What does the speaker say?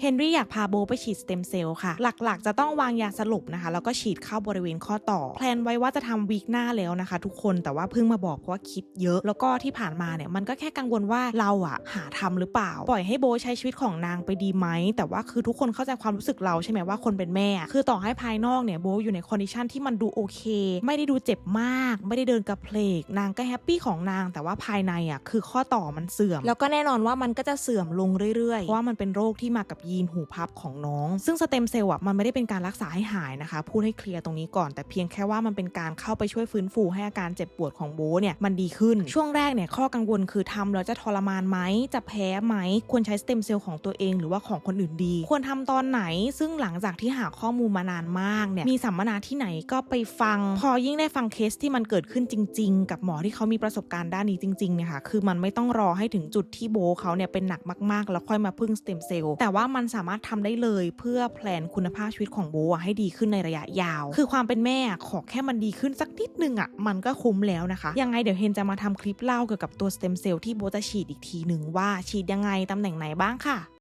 เฮนรี่อยากพาโบไปฉีดสเต็มเซลล์ค่ะ หลักๆ จะต้องวางยาสลบนะคะ แล้วก็ฉีดเข้าบริเวณข้อต่อ แพลนไว้ว่าจะทำวีคหน้าแล้วนะคะ ทุกคน แต่ว่าเพิ่งมาบอกเพราะว่าคิดเยอะ แล้วก็ที่ผ่านมาเนี่ย มันก็แค่กังวลว่าเราอะหาทำหรือเปล่า ปล่อยให้โบใช้ชีวิตของนางไปดีไหม แต่ว่าคือทุกคนเข้าใจความรู้สึกเราใช่ไหมว่าคนเป็นแม่ คือต่อให้ภายนอกเนี่ยโบอยู่ในคอนดิชันที่มันดูโอเค ไม่ได้ดูเจ็บมาก ไม่ได้เดินกระเพลก นางก็แฮปปี้ของนาง แต่ว่าภายในอะคือข้อต่อมันเสื่อม แล้วก็แน่นอนว่ามันก็จะเสื่อมลงเรื่อยๆ เพราะว่ามันเป็นโรคที่มากับยีนหูพับของน้อง ซึ่งสเต็มเซลล์อะมันไม่ได้เป็นการรักษาให้หายนะคะ พูดให้เคลียร์ตรงนี้ก่อนแต่เพียงแค่ว่ามันเป็นการเข้าไปช่วยฟื้นฟูให้อาการเจ็บปวดของโบเนี่ยมันดีขึ้น ช่วงแรกเนี่ยข้อกังวลคือทำแล้วจะทรมานไหมจะแพ้ไหมควรใช้สเต็มเซลล์ของตัวเองหรือว่าของคนอื่นดี ควรทำตอนไหน ซึ่งหลังจากที่หาข้อมูลมานานมากเนี่ยมีสัมมนาที่ไหนก็ไปฟัง พอยิ่งได้ฟังเคสที่มันเกิดขึ้นจริง ๆ กับหมอที่เขามีประสบการณ์ด้านนี้จริงๆเนี่ยค่ะคือมันไม่ต้องรอให้ถึงจุดที่โบเขาเนี่ยเป็นหนักมากๆ แล้วค่อยมาพึ่งสเต็มเซลล์แต่ว่ามันสามารถทำได้เลย เพื่อแพลนคุณภาพชีวิตของโบอะให้ดีขึ้นในระยะยาว คือความเป็นแม่ขอแค่มันดีขึ้นสักนิดนึงอะมันก็คุ้มแล้วนะคะยังไงเดี๋ยวเฮนจะมาทำคลิปเล่าเกี่ยวกับตัวสเต็มเซลล์ที่โบจะฉีดอีกทีหนึ่งว่าฉีดยังไงตำแหน่งไหนบ้างค่ะ